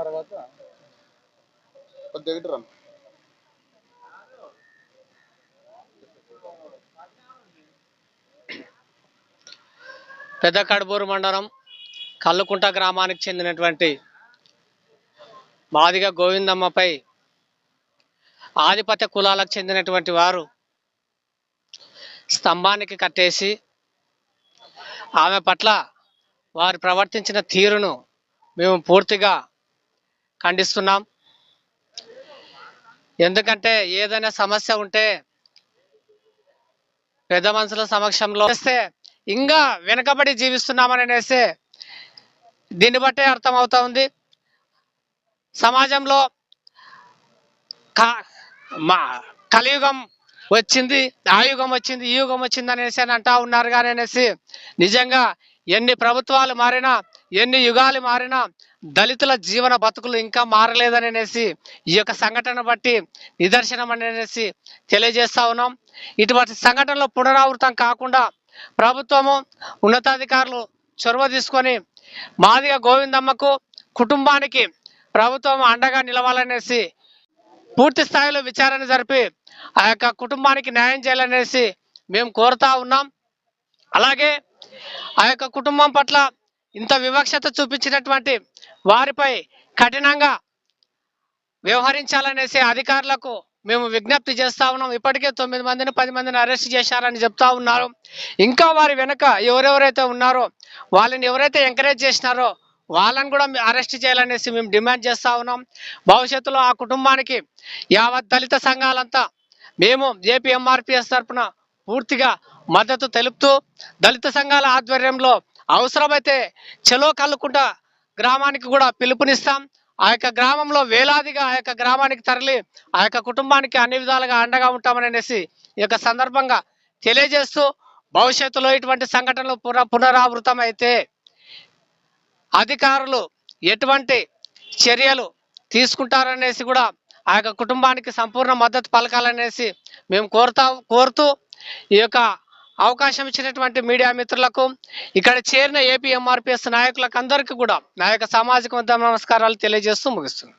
తర్వాత కొద్దిగా రండి. పెద్ద కడుబూరు మండలం కల్లుకుంట గ్రామానికి చెందినటువంటి మాదిగ గోవిందమ్మపై ఆధిపత్య కులాలకు చెందినటువంటి వారు స్తంభానికి కట్టేసి ఆమె పట్ల వారు ప్రవర్తించిన తీరును మేము పూర్తిగా ఖండిస్తున్నాం. ఎందుకంటే ఏదైనా సమస్య ఉంటే పెద్ద మనుషుల సమక్షంలో వస్తే ఇంకా వెనుకబడి జీవిస్తున్నామని అనేసి దీన్ని బట్టే అర్థమవుతా ఉంది. సమాజంలో మా కలియుగం వచ్చింది ఆయుగం వచ్చింది ఈ యుగం వచ్చింది అనేసి అని అంటా ఉన్నారు కానీ అనేసి నిజంగా ఎన్ని ప్రభుత్వాలు మారినా ఎన్ని యుగాలు మారినా దళితుల జీవన బతుకులు ఇంకా మారలేదని అనేసి ఈ యొక్క సంఘటన బట్టి నిదర్శనం అనేసి తెలియజేస్తా ఉన్నాం. ఇటువంటి సంఘటనలు పునరావృతం కాకుండా ప్రభుత్వము ఉన్నతాధికారులు చొరవ తీసుకొని మాదిగ గోవిందమ్మకు కుటుంబానికి ప్రభుత్వం అండగా నిలవాలనేసి పూర్తి స్థాయిలో విచారణ జరిపి ఆ యొక్క కుటుంబానికి న్యాయం చేయాలనేసి మేము కోరుతా ఉన్నాం. అలాగే ఆ యొక్క కుటుంబం పట్ల ఇంత వివక్షత చూపించినటువంటి వారిపై కఠినంగా వ్యవహరించాలనేసి అధికారులకు మేము విజ్ఞప్తి చేస్తా ఉన్నాం. ఇప్పటికే తొమ్మిది మందిని పది మందిని అరెస్ట్ చేశారని చెప్తా ఉన్నారు. ఇంకా వారి వెనుక ఎవరెవరైతే ఉన్నారో వాళ్ళని ఎవరైతే ఎంకరేజ్ చేసినారో వాళ్ళని కూడా అరెస్ట్ చేయాలనేసి మేము డిమాండ్ చేస్తా ఉన్నాం. భవిష్యత్తులో ఆ కుటుంబానికి యావత్ దళిత సంఘాలంతా మేము ఏపీఎంఆర్పిఎస్ తరఫున పూర్తిగా మద్దతు తెలుపుతూ దళిత సంఘాల ఆధ్వర్యంలో అవసరమైతే చెలో కల్లుకుంట గ్రామానికి కూడా పిలుపునిస్తాం. ఆ యొక్క గ్రామంలో వేలాదిగా ఆ యొక్క గ్రామానికి తరలి ఆ యొక్క కుటుంబానికి అన్ని విధాలుగా అండగా ఉంటామని అనేసి ఈ యొక్క సందర్భంగా తెలియజేస్తూ భవిష్యత్తులో ఇటువంటి సంఘటనలు పున పునరావృతం అయితే అధికారులు ఎటువంటి చర్యలు తీసుకుంటారనేసి కూడా ఆ యొక్క కుటుంబానికి సంపూర్ణ మద్దతు పలకాలనేసి మేము కోరుతా కోరుతూ ఈ యొక్క అవకాశం ఇచ్చినటువంటి మీడియా మిత్రులకు ఇక్కడ చేరిన ఏపీ ఎంఆర్పిఎస్ నాయకులకు అందరికీ కూడా నా యొక్క సామాజిక నమస్కారాలు తెలియజేస్తూ ముగిస్తుంది